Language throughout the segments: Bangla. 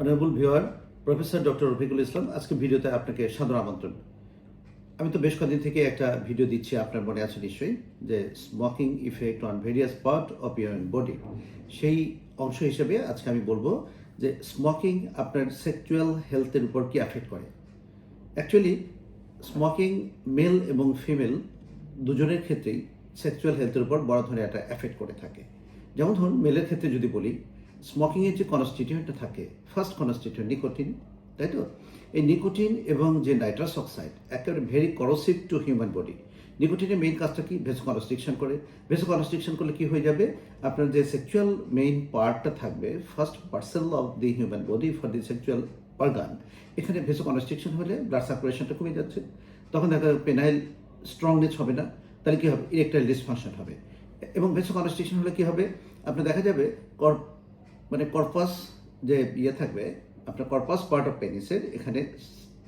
Honourable viewer professor doctor Rafiqul Islam আজকে ভিডিওতে আপনাকে সাদর আমন্ত্রণ। আমি তো বেশ কদিন থেকে একটা ভিডিও দিচ্ছি, আপনার মনে আছে নিশ্চয়ই, যে smoking effect on various part of your body সেই অংশ হিসেবে আজকে আমি বলব যে স্মোকিং আপনার সেক্সুয়াল হেলথের উপর কি অ্যাফেক্ট করে। অ্যাকচুয়ালি স্মোকিং মেল এবং ফিমেল দুজনের ক্ষেত্রেই সেক্সুয়াল হেলথের উপর বড় ধরনের একটা এফেক্ট করে থাকে। যেমন ধরুন মেলের ক্ষেত্রে যদি বলি স্মোকিংয়ের যে কনস্টিটিউয়েন্টটা থাকে ফার্স্ট কনস্টিটিউয়েন্ট নিকোটিন তাই তো? এই নিকোটিন এবং যে নাইট্রাস অক্সাইড একেবারে very corrosive to human body নিকোটিনের main কাজটা কি? ভেসো কনস্ট্রিকশন করে। ভেসো কনস্ট্রিকশন করলে কি হয়ে যাবে? আপনার যে সেক্সুয়াল মেইন পার্টটা থাকবে first parcel of the human body for the sexual organ এখানে ভেসো কনস্ট্রিকশন হলে ব্লাড সার্কুলেশনটা কমে যাচ্ছে। তখন দেখা যাবে পেনাইল স্ট্রংনেস হবে না। তাহলে কি হবে? ইরেকটাইল ডিসফাংশন হবে। এবং ভেসো কনস্ট্রিকশন হলে কি হবে? আপনার দেখা যাবে মানে কর্পাস যে ইয়ে থাকবে, আপনার কর্পাস পার্ট অফ পেনিসের এখানে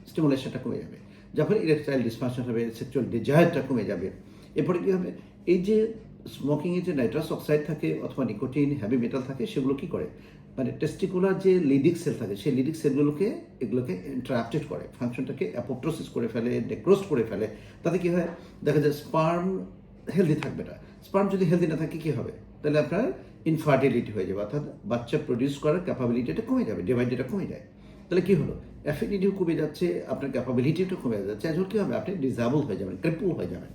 স্টিমুলেশনটা কমে যাবে। যখন ইরেকটাইল ডিসফাংশন হবে সেক্সুয়াল ডিজায়ারটা কমে যাবে। এরপরে কি হবে? এই যে স্মোকিংয়ে যে নাইট্রাস অক্সাইড থাকে অথবা নিকোটিন হ্যাভি মেটাল থাকে, সেগুলো কী করে? মানে টেস্টিকুলার যে লিডিক সেল থাকে, সেই লিডিক সেলগুলোকে এগুলোকে ইন্টারাপ্টেড করে। ফাংশনটাকে অ্যাপোপ্টোসিস করে ফেলে নেক্রোস্ট করে ফেলে। তাতে কি হয়? দেখা যায় স্পার্ম হেলদি থাকবে না। স্পার্ম যদি হেলদি না থাকে, কী হবে? তাহলে আপনার ইনফার্টিলিটি হয়ে যাবে, অর্থাৎ বাচ্চা প্রডিউস করার ক্যাপাবিলিটিটা কমে যাবে ডিভাইডেটা কমে যায়। তাহলে কি হলো? অ্যাফিনিটিও কমে যাচ্ছে, আপনার ক্যাপাবিলিটিটা কমে যাচ্ছে এখন কি হবে? আপনি ডিজাবল হয়ে যাবেন ক্রিপুল হয়ে যাবেন।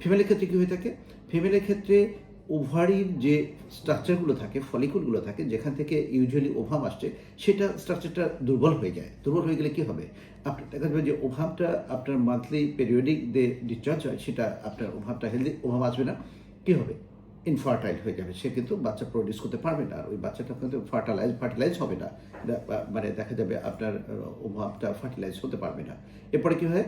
ফিমেলের ক্ষেত্রে কী হয়ে থাকে? ফিমেলের ক্ষেত্রে ওভারির যে স্ট্রাকচারগুলো থাকে ফলিকুলগুলো থাকে, যেখান থেকে ইউজুয়ালি ওভাম আসছে, সেটা স্ট্রাকচারটা দুর্বল হয়ে যায়। দুর্বল হয়ে গেলে কি হবে? আপনার দেখা যাবে যে ওভামটা আপনার মান্থলি পেরিয়ডিক যে ডিসচার্জ হয়, সেটা আপনার ওভামটা হেলদি ওভাম আসবে না। কী হবে? ইনফার্টাইল হয়ে যাবে। সে কিন্তু বাচ্চা প্রডিউস করতে পারবে না। ওই বাচ্চাটা কিন্তু ফার্টালাইজ ফার্টিলাইজ হবে না। মানে দেখা যাবে আপনার ওভাবটা ফার্টিলাইজ হতে পারবে না। এরপরে কী হয়?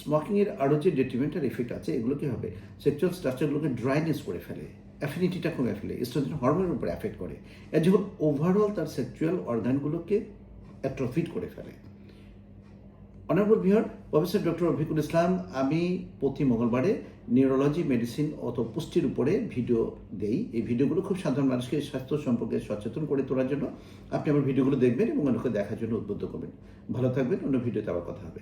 স্মোকিংয়ের আরও যে ডেট্রিমেন্টাল এফেক্ট আছে, এগুলো কি হবে? সেক্সুয়াল স্ট্রাকচারগুলোকে ড্রাইনেস করে ফেলে। অ্যাফিনিটিটা কমে ফেলে। স্ট্রোজেন হরমোনের উপরে অ্যাফেক্ট করে। যখন ওভারঅল তার সেক্সুয়াল অর্গানগুলোকে অ্যাট্রফিট করে ফেলে। Honourable Bihar professor doctor Rafiqul Islam, আমি প্রতি মঙ্গলবারে নিউরোলজি, মেডিসিন অত পুষ্টির উপরে ভিডিও দেই। এই ভিডিওগুলো খুব সাধারণ মানুষকে স্বাস্থ্য সম্পর্কে সচেতন করে তোলার জন্য আপনি আমার ভিডিওগুলো দেখবেন এবং অন্যকে দেখার জন্য উদ্বুদ্ধ করবেন। ভালো থাকবেন, অন্য ভিডিওতে আবার কথা হবে।